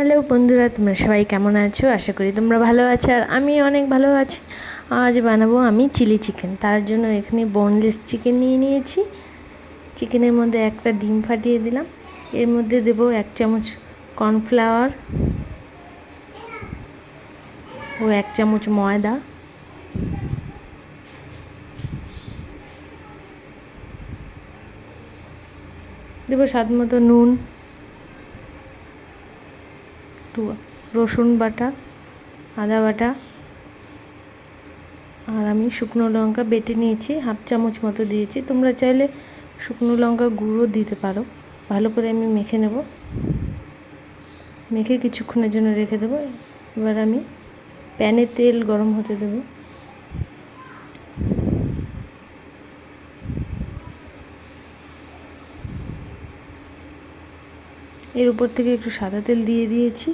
Hello বন্ধুরা, তোমরা সবাই কেমন আছো? আশা করি তোমরা ভালো আছো আর আমি অনেক ভালো আছি। আজ বানাবো আমি চিলি চিকেন। তার জন্য এখানে বোনলেস চিকেন নিয়ে নিয়েছি। চিকেনের মধ্যে একটা ডিম ফাটিয়ে দিলাম। এর মধ্যে দেবো এক চামচ কর্নফ্লাওয়ার ও এক চামচ ময়দা। দেবো স্বাদ মতো নুন। একটু রসুন বাটা, আদা বাটা আর আমি শুকনো লঙ্কা বেটে নিয়েছি, হাফ চামচ মতো দিয়েছি। তোমরা চাইলে শুকনো লঙ্কা গুঁড়ো দিতে পারো। ভালো করে আমি মেখে নেব। মেখে কিছুক্ষণের জন্য রেখে দেবো। এবার আমি প্যানে তেল গরম হতে দেবো। এর উপর থেকে একটু সাদা তেল দিয়ে দিয়েছি।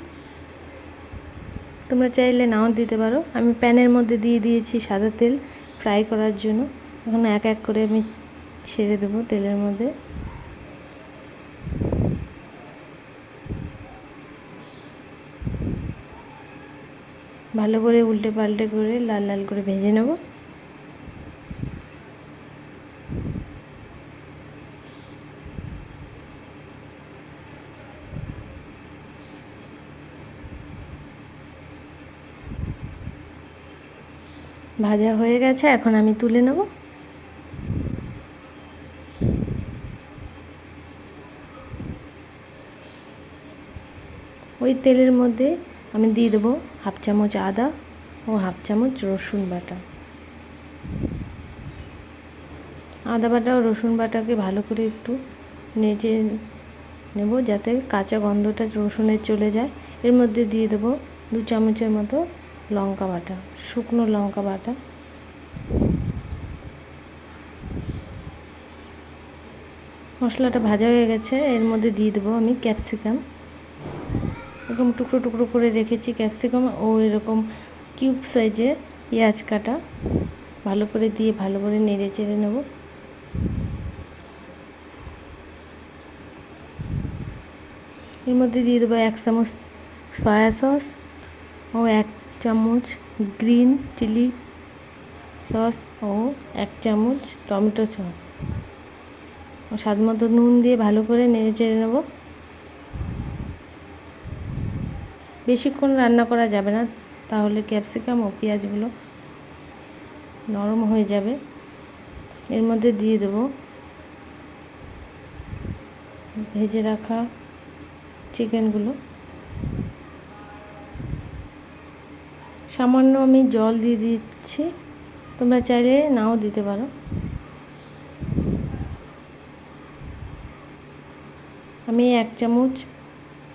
তোমরা চাইলে নাও দিতে পারো। আমি প্যানের মধ্যে দিয়ে দিয়েছি সাদা তেল ফ্রাই করার জন্য। এখন এক এক করে আমি ছেড়ে দেবো তেলের মধ্যে। ভালো করে উল্টে পাল্টে করে লাল লাল করে ভেজে নেব। ভাজা হয়ে গেছে, এখন আমি তুলে নেব। ওই তেলের মধ্যে আমি দিয়ে দেবো হাফ চামচ আদা ও হাফ চামচ রসুন বাটা। আদা বাটা ও রসুন বাটাকে ভালো করে একটু নেচে নেব যাতে কাঁচা গন্ধটা রসুনের চলে যায়। এর মধ্যে দিয়ে দেবো দু চামচের মতো লঙ্কা বাটা, শুকনো লঙ্কা বাটা। মশলাটা ভাজা হয়ে গেছে, এর মধ্যে দিয়ে দেবো আমি ক্যাপসিকাম। এরকম টুকরো টুকরো করে রেখেছি ক্যাপসিকাম ও এরকম কিউব সাইজে পেঁয়াজ কাটা। ভালো করে দিয়ে ভালো করে নেড়ে চেড়ে নেব। এর মধ্যে দিয়ে দেবো এক চামচ সয়া সস ও এক চামচ গ্রিন চিলি সস ও এক চামচ টমেটো সস। ও স্বাদ মতো নুন দিয়ে ভালো করে নেড়ে চেড়ে নেব। বেশিক্ষণ রান্না করা যাবে না, তাহলে ক্যাপসিকাম ও পেঁয়াজগুলো নরম হয়ে যাবে। এর মধ্যে দিয়ে দেবো ভেজে রাখা চিকেনগুলো। সামান্য আমি জল দিয়ে দিচ্ছি। তোমরা চাইলে নাও দিতে পারো। আমি এক চামচ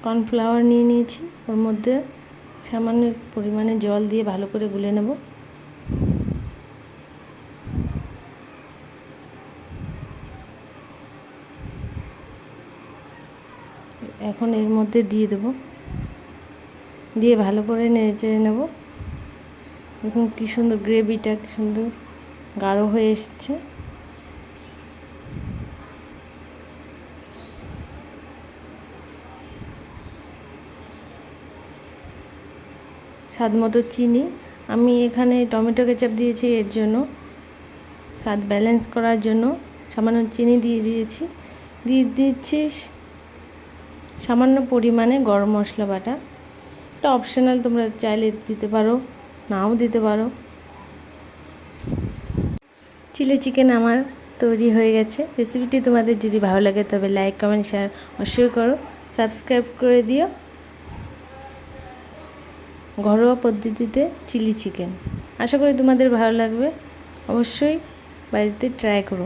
কর্নফ্লাওয়ার নিয়ে নিয়েছি। ওর মধ্যে সামান্য পরিমাণে জল দিয়ে ভালো করে গুলে নেব। এখন এর মধ্যে দিয়ে দেব। দিয়ে ভালো করে নেড়ে চেড়ে নেব। দেখুন কী সুন্দর গ্রেভিটা, কী সুন্দর গাঢ় হয়ে এসছে। স্বাদ মতো চিনি। আমি এখানে টমেটো কেচাপ দিয়েছি এর জন্য। স্বাদ ব্যালেন্স করার জন্য সামান্য চিনি দিয়ে দিয়েছি। দিয়ে দিচ্ছি সামান্য পরিমাণে গরম মশলা বাটা। এটা অপশনাল তোমরা চাইলে দিতে পারো। নাও দিতে পারো। চিলি চিকেন আমার তৈরি হয়ে গেছে। রেসিপিটি তোমাদের যদি ভালো লাগে তবে লাইক, কমেন্ট, শেয়ার অবশ্যই করো। সাবস্ক্রাইব করে দিও। ঘরোয়া পদ্ধতিতে চিলি চিকেন। আশা করি তোমাদের ভালো লাগবে। অবশ্যই বাড়িতে ট্রাই করো।